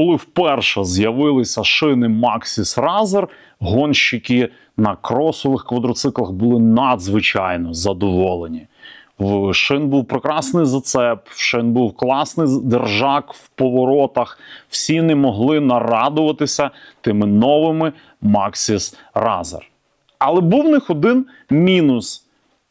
коли вперше з'явилися шини Maxis Razer, гонщики на кросових квадроциклах були надзвичайно задоволені. В шин був прекрасний зацеп, в шин був класний держак в поворотах. Всі не могли нарадуватися тими новими Maxis Razer. Але був в них один мінус,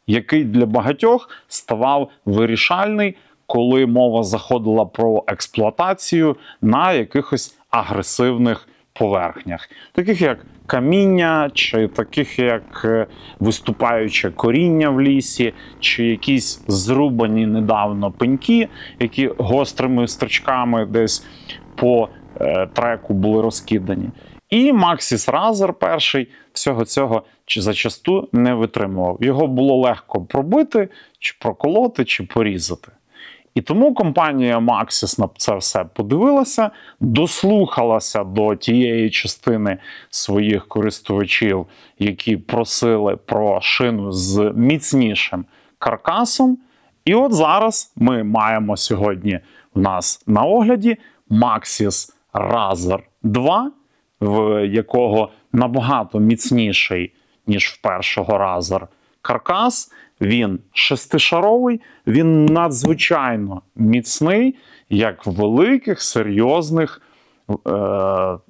який для багатьох ставав вирішальний, коли мова заходила про експлуатацію на якихось агресивних поверхнях, таких як каміння, чи таких як е, виступаюче коріння в лісі, чи якісь зрубані недавно пеньки, які гострими стрічками десь по е, треку були розкидані. І Maxis Razer перший всього цього зачасту не витримував. Його було легко пробити, чи проколоти, чи порізати. І тому компанія Maxis на це все подивилася, дослухалася до тієї частини своїх користувачів, які просили про шину з міцнішим каркасом. І от зараз ми маємо сьогодні в нас на огляді Maxis Razer 2, в якого набагато міцніший, ніж в першого Razer каркас. Він шестишаровий, він надзвичайно міцний, як великих, серйозних е,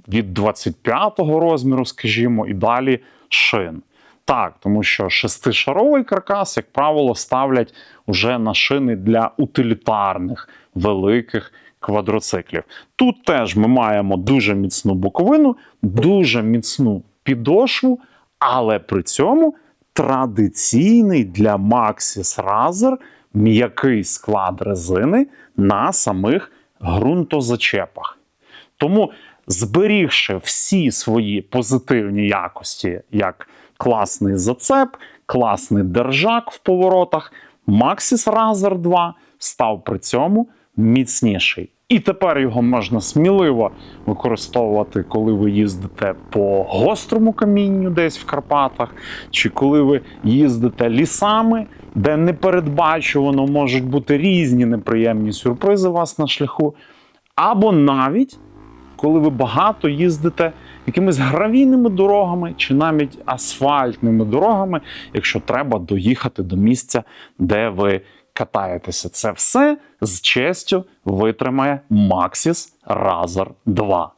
від 25-го розміру, скажімо, і далі шин. Так, тому що шестишаровий каркас, як правило, ставлять уже на шини для утилітарних великих квадроциклів. Тут теж ми маємо дуже міцну боковину, дуже міцну підошву, але при цьому традиційний для Maxis Razer м'який склад резини на самих ґрунтозачепах. Тому, зберігши всі свої позитивні якості, як класний зацеп, класний держак в поворотах, Maxis Razer 2 став при цьому міцніший. І тепер його можна сміливо використовувати, коли ви їздите по гострому камінню десь в Карпатах, чи коли ви їздите лісами, де непередбачувано можуть бути різні неприємні сюрпризи у вас на шляху, або навіть коли ви багато їздите якимись гравійними дорогами чи навіть асфальтними дорогами, якщо треба доїхати до місця, де ви катаєтеся. Це все з честю витримає Maxis Razer 2.